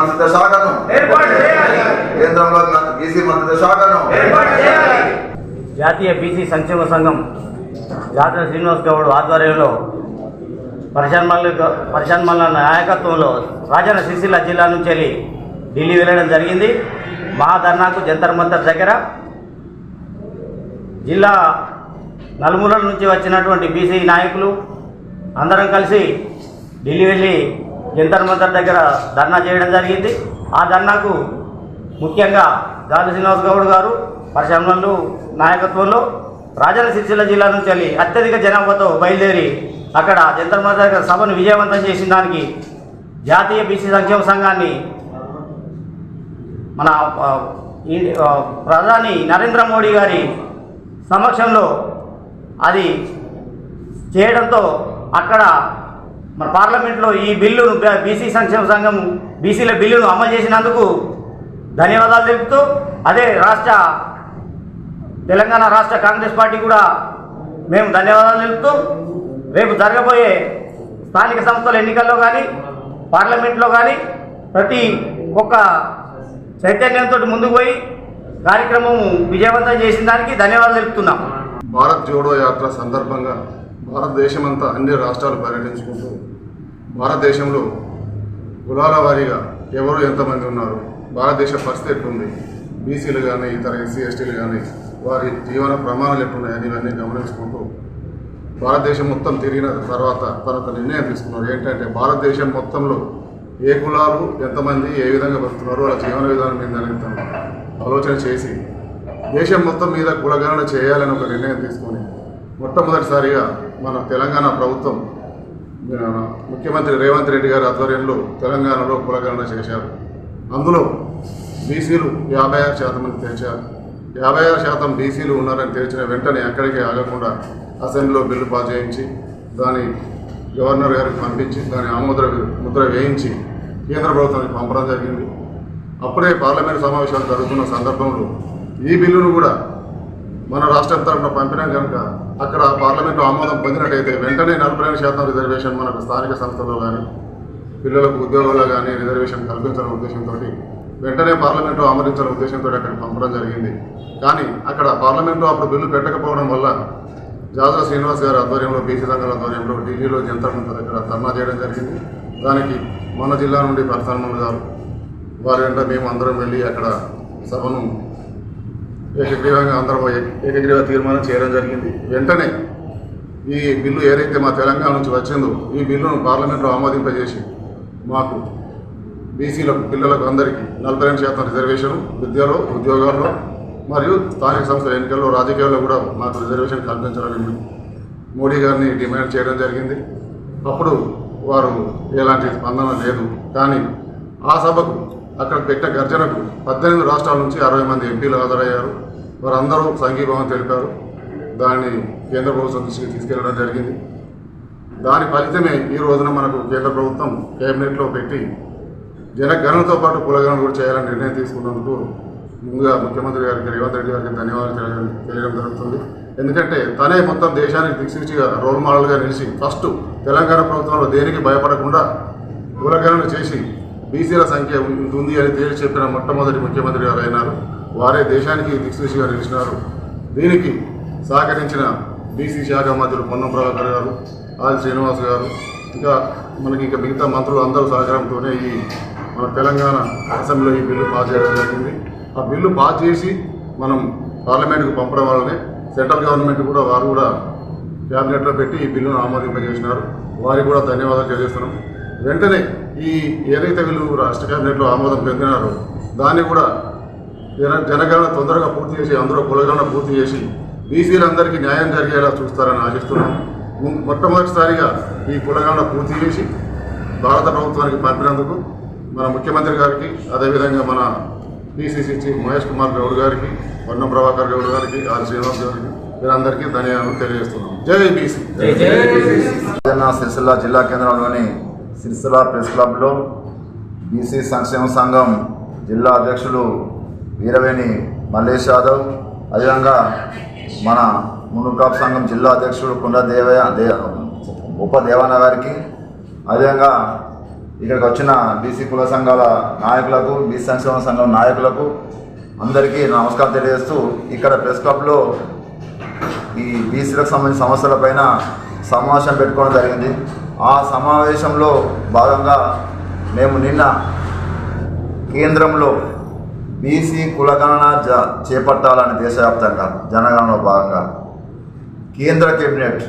మంత్రిత్వ శాఖను. కేంద్రంలో బీసీ మంత్రిత్వ శాఖను. జాతీయ బీసీ సంక్షేమ సంఘం జాతర శ్రీనివాస్ గౌడ్ ఆధ్వర్యంలో పరిశాన్మల్ల పరిశాన్మల్ల నాయకత్వంలో రాజన్న సిరిసిల్ల జిల్లా నుంచి వెళ్ళి ఢిల్లీ వెళ్ళడం జరిగింది. మహాధర్నాకు జంతర్ మంతర్ దగ్గర జిల్లా నలుమూలల నుంచి వచ్చినటువంటి బీసీ నాయకులు అందరం కలిసి ఢిల్లీ వెళ్ళి జంతర్ మంతర్ దగ్గర ధర్నా చేయడం జరిగింది. ఆ ధర్నాకు ముఖ్యంగా గాలి శ్రీనివాస్ గౌడ్ గారు పరిశ్రమలు నాయకత్వంలో రాజన్న సిరిసిల్ల జిల్లా నుంచి వెళ్ళి అత్యధిక జనాభాతో బయలుదేరి అక్కడ జంతర్ మంతర్ దగ్గర సభను విజయవంతం చేసిన దానికి జాతీయ బీసీ సంక్షేమ సంఘాన్ని మన ఈ- ప్రధాని నరేంద్ర మోడీ గారి సమక్షంలో అది చేయడంతో అక్కడ మన పార్లమెంట్లో ఈ బిల్లును బీసీ సంక్షేమ సంఘం బీసీల బిల్లును అమలు చేసినందుకు ధన్యవాదాలు తెలుపుతూ అదే రాష్ట్ర తెలంగాణ రాష్ట్ర కాంగ్రెస్ పార్టీ కూడా మేము ధన్యవాదాలు తెలుపుతూ రేపు జరగబోయే స్థానిక సంస్థల ఎన్నికల్లో కానీ పార్లమెంట్లో కానీ ప్రతి ఒక్క చైతన్యంతో ముందుకు పోయి కార్యక్రమం విజయవంతం చేసిన దానికి ధన్యవాదాలు తెలుపుతున్నాం. భారత్ జోడో యాత్ర సందర్భంగా భారతదేశమంతా అన్ని రాష్ట్రాలు పర్యటించుకుంటూ భారతదేశంలో కులాల వారీగా ఎవరు ఎంతమంది ఉన్నారు? భారతదేశ పరిస్థితి ఎట్లుంది? బీసీలు కానీ ఇతర ఎస్సీ ఎస్టీలు కానీ వారి జీవన ప్రమాణాలు ఎట్లున్నాయని ఇవన్నీ గమనించుకుంటూ భారతదేశం మొత్తం తిరిగిన తర్వాత తన ఒక నిర్ణయం తీసుకున్నారు. ఏంటంటే భారతదేశం మొత్తంలో ఏ కులాలు ఎంతమంది ఏ విధంగా బతుకుతున్నారు వాళ్ళ జీవన విధానం మీద అనేది తను ఆలోచన చేసి దేశం మొత్తం మీద కులగణన చేయాలని ఒక నిర్ణయం తీసుకొని మొట్టమొదటిసారిగా మన తెలంగాణ ప్రభుత్వం ముఖ్యమంత్రి రేవంత్ రెడ్డి గారి ఆధ్వర్యంలో తెలంగాణలో కులగణన చేశారు. అందులో బీసీలు యాభై ఆరు శాతం అని తెచ్చారు యాభై ఆరు శాతం బీసీలు ఉన్నారని తెలిసిన వెంటనే అక్కడికి ఆగకుండా అసెంబ్లీలో బిల్లు పాస్ చేయించి దాని గవర్నర్ గారికి పంపించి దాని ఆముద్ర ముద్ర వేయించి కేంద్ర ప్రభుత్వానికి పంపడం జరిగింది. అప్పుడే పార్లమెంట్ సమావేశాలు జరుగుతున్న సందర్భంలో ఈ బిల్లును కూడా మన రాష్ట్రం తరఫున పంపినా కనుక అక్కడ పార్లమెంటు ఆమోదం పొందినట్టయితే వెంటనే నలభై శాతం రిజర్వేషన్ మనకు స్థానిక సంస్థల్లో కానీ పిల్లలకు ఉద్యోగాల్లో కానీ రిజర్వేషన్ కల్పించాలనే ఉద్దేశంతో వెంటనే పార్లమెంటు ఆమోదించాలనే ఉద్దేశంతో అక్కడికి పంపడం జరిగింది. కానీ అక్కడ పార్లమెంటు అప్పుడు బిల్లు పెట్టకపోవడం వల్ల జాదవ శ్రీనివాస్ గారి ఆధ్వర్యంలో బీసీ సంఘాల ఆధ్వర్యంలో ఢిల్లీలో జంతర్ మంతర్ దగ్గర ధర్నా చేయడం జరిగింది. దానికి మన జిల్లా నుండి ప్రధానమంత్రి గారు వారి వెంట మేము అందరం వెళ్ళి అక్కడ సభను ఏకగ్రీవంగా అందరం ఏకగ్రీవ తీర్మానం చేయడం జరిగింది. వెంటనే ఈ బిల్లు ఏదైతే మా తెలంగాణ నుంచి వచ్చిందో ఈ బిల్లును పార్లమెంట్లో ఆమోదింపజేసి మాకు బీసీలకు పిల్లలకు అందరికీ నలభై రెండు శాతం రిజర్వేషన్ విద్యలో ఉద్యోగాల్లో మరియు స్థానిక సంస్థల ఎన్నికల్లో రాజకీయాల్లో కూడా మాకు రిజర్వేషన్ కల్పించాలని మోడీ గారిని డిమాండ్ చేయడం జరిగింది. అప్పుడు వారు ఎలాంటి స్పందన లేదు. కానీ ఆ సభకు అక్కడ పెట్టే గర్జనకు పద్దెనిమిది రాష్ట్రాల నుంచి అరవై మంది ఎంపీలు హాజరయ్యారు. వారందరూ సంఘీభావం తెలిపారు. దాన్ని కేంద్ర ప్రభుత్వం దృష్టికి తీసుకెళ్ళడం జరిగింది. దాని ఫలితమే ఈ రోజున మనకు కేంద్ర ప్రభుత్వం కేబినెట్లో పెట్టి జనగణనతో పాటు కులగణన కూడా చేయాలని నిర్ణయం తీసుకున్నందుకు ముందుగా ముఖ్యమంత్రి గారికి రేవంత్ రెడ్డి గారికి ధన్యవాదాలు తెలియడం తెలియడం జరుగుతుంది. ఎందుకంటే తనే మొత్తం దేశానికి దిక్సూచిగా రోల్ మోడల్గా నిలిచి ఫస్ట్ తెలంగాణ ప్రభుత్వంలో దేనికి భయపడకుండా కులగణన చేసి బీసీల సంఖ్య ఉంది అని తేల్చి చెప్పిన మొట్టమొదటి ముఖ్యమంత్రి గారు అయినారు వారే దేశానికి దిక్సూచిగా నిలిచినారు. దీనికి సహకరించిన బీసీ శాఖ మంత్రులు పొన్నం ప్రభాకర్ గారు ఆది శ్రీనివాస్ గారు ఇంకా మనకి ఇంకా మిగతా మంత్రులు అందరూ సహకారంతోనే ఈ మన తెలంగాణ అసెంబ్లీలో ఈ బిల్లు పాస్ చేయడం జరిగింది. ఆ బిల్లు పాస్ చేసి మనం పార్లమెంట్కు పంపడం వల్లనే సెంట్రల్ గవర్నమెంట్ కూడా వారు కూడా క్యాబినెట్లో పెట్టి ఈ బిల్లును ఆమోదింపజేసినారు. వారికి కూడా ధన్యవాదాలు తెలియజేస్తున్నాం. వెంటనే ఈ ఏదైతే వీళ్ళు రాష్ట్ర క్యాబినెట్లో ఆమోదం పొందినారో. దాన్ని కూడా జన జనగణన తొందరగా పూర్తి చేసి అందరూ కులగణన పూర్తి చేసి బీసీలందరికీ న్యాయం జరిగేలా చూస్తారని ఆశిస్తున్నాం. మొట్టమొదటిసారిగా ఈ కులగణన పూర్తి చేసి భారత ప్రభుత్వానికి పంపినందుకు మన ముఖ్యమంత్రి గారికి అదేవిధంగా మన పిసిసి చీఫ్ మహేష్ కుమార్ గౌడ్ గారికి పొన్నం ప్రభాకర్ గౌడ్ గారికి ఆర్ శ్రీనివాస్ గారికి వీరందరికీ ధన్యవాదాలు తెలియజేస్తున్నాం. జై బీసీ. సిరిసిల్ల జిల్లా కేంద్రంలోని సిరిసిల ప్రెస్ క్లబ్లో బీసీ సంక్షేమ సంఘం జిల్లా అధ్యక్షులు వీరవేణి మల్లేష్ యాదవ్ అదేవిధంగా మన మునుకాపు సంఘం జిల్లా అధ్యక్షుడు కుండ దేవయ దే ఉప దేవన్న గారికి అదేవిధంగా ఇక్కడికి వచ్చిన బీసీ కుల సంఘాల నాయకులకు బీసీ సంక్షేమ సంఘం నాయకులకు అందరికీ నమస్కారం తెలియజేస్తూ ఇక్కడ ప్రెస్ క్లబ్లో ఈ బీసీలకు సంబంధించిన సమస్యలపైన సమావేశం పెట్టుకోవడం జరిగింది. ఆ సమావేశంలో భాగంగా మేము నిన్న కేంద్రంలో బీసీ కులగణన జ చేపట్టాలని దేశవ్యాప్తంగా జనగణనలో భాగంగా కేంద్ర కేబినెట్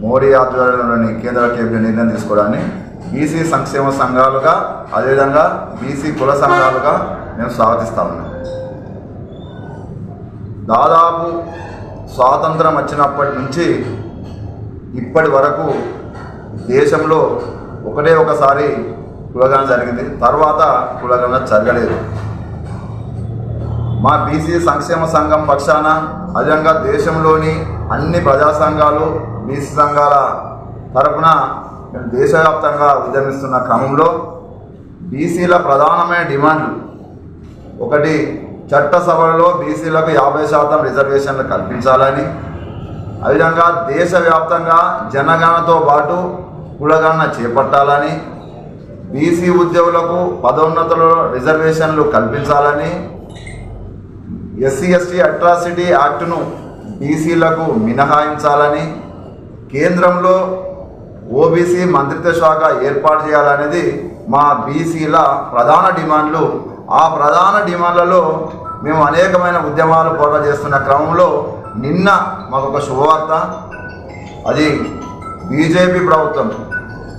మోడీ ఆధ్వర్యంలోని కేంద్ర కేబినెట్ నిర్ణయం తీసుకోవడాన్ని బీసీ సంక్షేమ సంఘాలుగా అదేవిధంగా బీసీ కుల సంఘాలుగా మేము స్వాగతిస్తా ఉన్నాం. దాదాపు స్వాతంత్రం వచ్చినప్పటి నుంచి ఇప్పటి వరకు దేశంలో ఒకటే ఒకసారి కులగణన జరిగింది. తర్వాత కులగణన జరగలేదు. మా బీసీ సంక్షేమ సంఘం పక్షాన అదేవిధంగా దేశంలోని అన్ని ప్రజా సంఘాలు బీసీ సంఘాల తరపున మేము దేశవ్యాప్తంగా ఉద్యమిస్తున్న క్రమంలో బీసీల ప్రధానమైన డిమాండ్లు ఒకటి చట్టసభలో బీసీలకు యాభై శాతం రిజర్వేషన్లు కల్పించాలని. అదేవిధంగా దేశవ్యాప్తంగా జనగణతో పాటు కులగణన చేపట్టాలని బీసీ ఉద్యోగులకు పదోన్నతులలో రిజర్వేషన్లు కల్పించాలని ఎస్సీ ఎస్టీ అట్రాసిటీ యాక్ట్ను బీసీలకు మినహాయించాలని కేంద్రంలో ఓబీసీ మంత్రిత్వ శాఖ ఏర్పాటు చేయాలనేది మా బీసీల ప్రధాన డిమాండ్లు. ఆ ప్రధాన డిమాండ్లలో మేము అనేకమైన ఉద్యమాలు పోరాట చేస్తున్న క్రమంలో నిన్న మాకు ఒక శుభవార్త. అది బీజేపీ ప్రభుత్వం.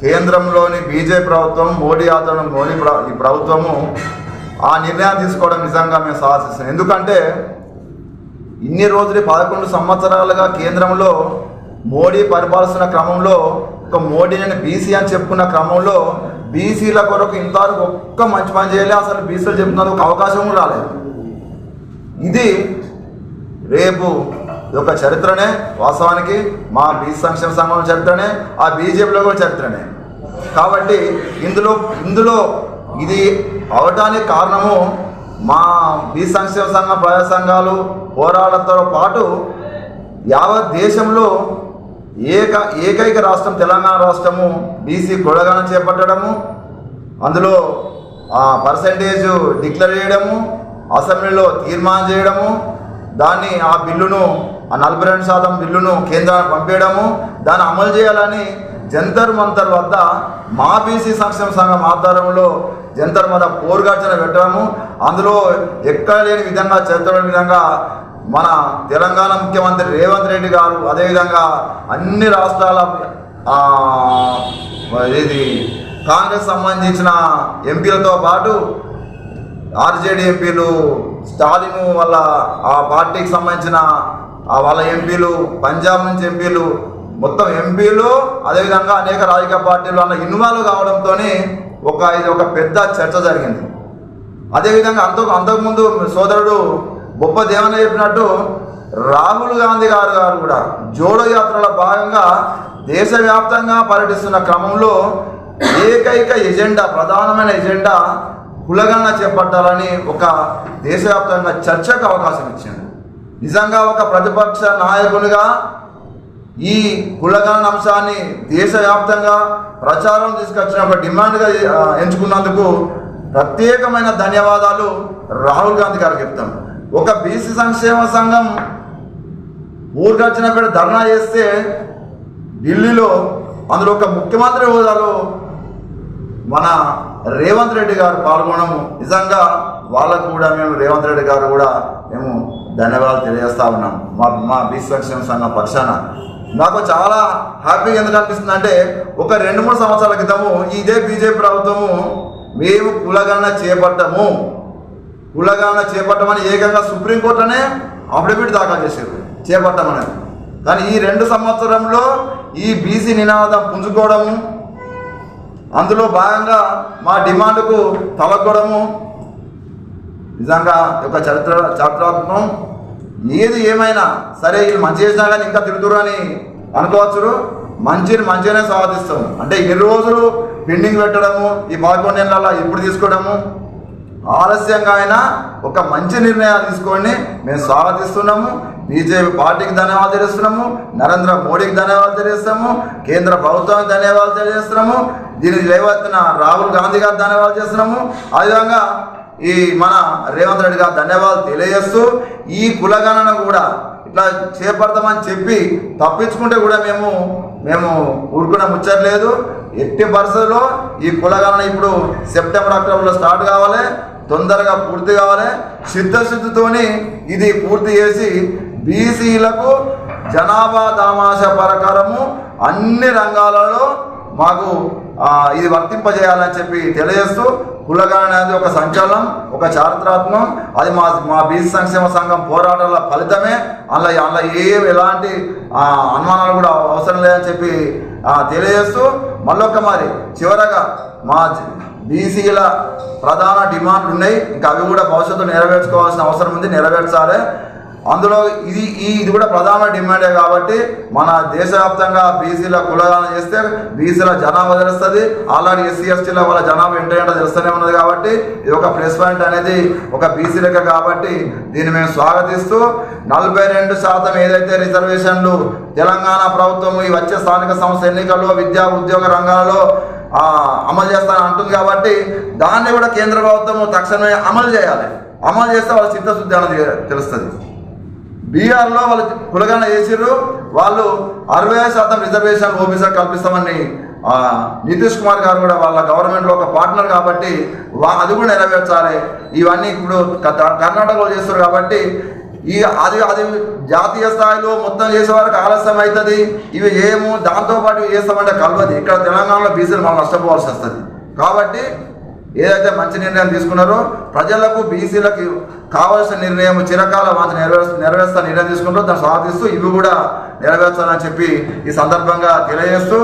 కేంద్రంలోని బీజేపీ ప్రభుత్వం మోడీ ఆధ్వర్యంలో మోడీ ఈ ప్రభుత్వము ఆ నిర్ణయం తీసుకోవడం నిజంగా మేము సాహసిస్తాం ఎందుకంటే ఇన్ని రోజులు పదకొండు సంవత్సరాలుగా కేంద్రంలో మోడీ పరిపాలిస్తున్న క్రమంలో ఒక మోడీని బీసీ అని చెప్పుకున్న క్రమంలో బీసీల కొరకు ఇంతవరకు ఒక్క మంచి పని చేయలే అసలు బీసీలు చెప్తున్నందుకు అవకాశం రాలేదు. ఇది రేపు ఇది ఒక చరిత్రనే వాస్తవానికి మా బీసీ సంక్షేమ సంఘం చరిత్రనే ఆ బీజేపీలో కూడా చరిత్రనే. కాబట్టి ఇందులో ఇందులో ఇది అవటానికి కారణము మా బీ సంక్షేమ సంఘం ప్రజా సంఘాలు పోరాటంతో పాటు యావత్ దేశంలో ఏక ఏకైక రాష్ట్రం తెలంగాణ రాష్ట్రము బీసీ కొడగణన చేపట్టడము అందులో ఆ పర్సంటేజ్ డిక్లేర్ చేయడము అసెంబ్లీలో తీర్మానం చేయడము దాన్ని ఆ బిల్లును ఆ నలభై రెండు శాతం బిల్లును కేంద్రానికి పంపించడము దాన్ని అమలు చేయాలని జంతర్ మంతర్ వద్ద మా బీసీ సంక్షేమ సంఘం ఆధ్వర్యంలో జంతర్ వద్ద పోరుగార్చన పెట్టడము అందులో ఎక్కడ లేని విధంగా చరిత్ర విధంగా మన తెలంగాణ ముఖ్యమంత్రి రేవంత్ రెడ్డి గారు అదేవిధంగా అన్ని రాష్ట్రాల ఇది కాంగ్రెస్ సంబంధించిన ఎంపీలతో పాటు ఆర్జేడీ ఎంపీలు స్టాలిన్ వాళ్ళ ఆ పార్టీకి సంబంధించిన ఆ వాళ్ళ ఎంపీలు పంజాబ్ నుంచి ఎంపీలు మొత్తం ఎంపీలు అదేవిధంగా అనేక రాజకీయ పార్టీలు అన్న ఇన్వాల్వ్ కావడంతో ఒక ఇది ఒక పెద్ద చర్చ జరిగింది. అదేవిధంగా అంత అంతకుముందు సోదరుడు గొప్ప దేవన చెప్పినట్టు రాహుల్ గాంధీ గారు గారు కూడా జోడో యాత్రలో భాగంగా దేశవ్యాప్తంగా పర్యటిస్తున్న క్రమంలో ఏకైక ఎజెండా ప్రధానమైన ఎజెండా కులగణన చేపట్టాలని ఒక దేశవ్యాప్తంగా చర్చకు అవకాశం ఇచ్చింది నిజంగా ఒక ప్రతిపక్ష నాయకునిగా ఈ కులగణన అంశాన్ని దేశవ్యాప్తంగా ప్రచారం తీసుకొచ్చిన ఒక డిమాండ్గా ఎంచుకున్నందుకు ప్రత్యేకమైన ధన్యవాదాలు రాహుల్ గాంధీ గారికి చెప్తాం. ఒక బీసీ సంక్షేమ సంఘం ఊరికొచ్చిన ధర్నా చేస్తే ఢిల్లీలో అందులో ఒక ముఖ్యమంత్రి హోదాలో మన రేవంత్ రెడ్డి గారు పాల్గొనము. నిజంగా వాళ్ళకు కూడా మేము రేవంత్ రెడ్డి గారు కూడా మేము ధన్యవాదాలు తెలియజేస్తా ఉన్నాం. మా మా బీసీ సంక్షేమ సంఘం పక్షాన. నాకు చాలా హ్యాపీగా ఎందుకు అనిపిస్తుంది అంటే ఒక రెండు మూడు సంవత్సరాల క్రితము ఇదే బీజేపీ ప్రభుత్వము మేము కులగణన చేపట్టము. కులగణన చేపట్టమని ఏకంగా సుప్రీంకోర్టులోనే అఫిడవిట్ దాఖలు చేశారు. చేపట్టమని. కానీ ఈ రెండు సంవత్సరంలో ఈ బీసీ నినాదం పుంజుకోవడము అందులో భాగంగా మా డిమాండ్కు తలగొడము నిజంగా ఒక చరిత్ర చారిత్రాత్మకం. ఏది ఏమైనా సరే వీళ్ళు మంచి చేసినా కానీ ఇంకా తిరుగుతురు అని అనుకోవచ్చు మంచిని మంచిగానే సాధిస్తాం అంటే ఎన్ని రోజులు పెండింగ్ పెట్టడము ఈ పదకొండేళ్ళ ఇప్పుడు తీసుకోవడము ఆలస్యంగా అయినా ఒక మంచి నిర్ణయాలు తీసుకోండి. మేము స్వాగతిస్తున్నాము. బీజేపీ పార్టీకి ధన్యవాదాలు తెలియజేస్తున్నాము. నరేంద్ర మోడీకి ధన్యవాదాలు తెలియజేస్తాము కేంద్ర ప్రభుత్వానికి ధన్యవాదాలు తెలియజేస్తున్నాము. దీనికి లేవత్తిన రాహుల్ గాంధీ గారు ధన్యవాదాలు చేస్తున్నాము అదేవిధంగా ఈ మన రేవంత్ రెడ్డి గారు ధన్యవాదాలు తెలియజేస్తూ ఈ కులగణన కూడా ఇట్లా చేపడతామని చెప్పి తప్పించుకుంటే కూడా మేము మేము ఊరుకున్న ముచ్చట్లేదు ఎట్టి పరిస్థితుల్లో ఈ కులగణన ఇప్పుడు సెప్టెంబర్ అక్టోబర్లో స్టార్ట్ కావాలి. తొందరగా పూర్తి కావాలి. చిత్తశుద్ధితోని ఇది పూర్తి చేసి బీసీలకు జనాభా దామాష ప్రకారము అన్ని రంగాలలో మాకు ఇది వర్తింపజేయాలని చెప్పి తెలియజేస్తూ కులగణన అనేది ఒక సంచలనం ఒక చారిత్రాత్మకం. అది మా మా బీసీ సంక్షేమ సంఘం పోరాటాల ఫలితమే. అందులో అందులో ఏ ఎలాంటి అనుమానాలు కూడా అవసరం లేదని చెప్పి తెలియజేస్తూ మళ్ళొక్క మరి చివరగా మా బీసీల ప్రధాన డిమాండ్లు ఉన్నాయి. ఇంకా అవి కూడా భవిష్యత్తులో నెరవేర్చుకోవాల్సిన అవసరం ఉంది నెరవేర్చాలి. అందులో ఇది ఈ ఇది కూడా ప్రధాన డిమాండే కాబట్టి మన దేశవ్యాప్తంగా బీసీల కులగాన చేస్తే బీసీల జనాభా తెలుస్తుంది. ఆల్రెడీ ఎస్సీ ఎస్టీల వాళ్ళ జనాభా ఎంటర్ ఏంటో తెలుస్తూనే ఉన్నది కాబట్టి ఇది ఒక ప్లస్ పాయింట్ అనేది ఒక బీసీ లెక్క కాబట్టి దీన్ని మేము స్వాగతిస్తూ నలభై రెండు శాతం ఏదైతే రిజర్వేషన్లు తెలంగాణ ప్రభుత్వం ఈ వచ్చే స్థానిక సంస్థ ఎన్నికల్లో విద్యా ఉద్యోగ రంగాలలో అమలు చేస్తానని అంటుంది కాబట్టి దాన్ని కూడా కేంద్ర ప్రభుత్వం తక్షణమే అమలు చేయాలి. అమలు చేస్తే వాళ్ళ చిత్తశుద్ధి అనేది తెలుస్తుంది. బీఆర్లో వాళ్ళు కులగణ చేసిర్రు వాళ్ళు అరవై శాతం రిజర్వేషన్ ఓబీసీ కల్పిస్తామని నితీష్ కుమార్ గారు కూడా వాళ్ళ గవర్నమెంట్లో ఒక పార్ట్నర్ కాబట్టి వా- అది కూడా నెరవేర్చాలి. ఇవన్నీ ఇప్పుడు కర్ణాటకలో చేస్తారు కాబట్టి ఈ అది అది జాతీయ స్థాయిలో మొత్తం చేసే వరకు ఆలస్యం అవుతుంది. ఇవి ఏమో దాంతోపాటు ఇవి చేస్తామంటే కలవదు. ఇక్కడ తెలంగాణలో బీసీలు మనం నష్టపోవాల్సి వస్తుంది. కాబట్టి ఏదైతే మంచి నిర్ణయం తీసుకున్నారో ప్రజలకు బీసీలకు కావాల్సిన నిర్ణయం చిరకాల వాంఛ నెరవేర్చ నెరవేర్స్తా నిర్ణయం తీసుకుంటారో దాన్ని స్వాగతిస్తూ ఇవి కూడా నెరవేర్చాలని చెప్పి ఈ సందర్భంగా తెలియజేస్తూ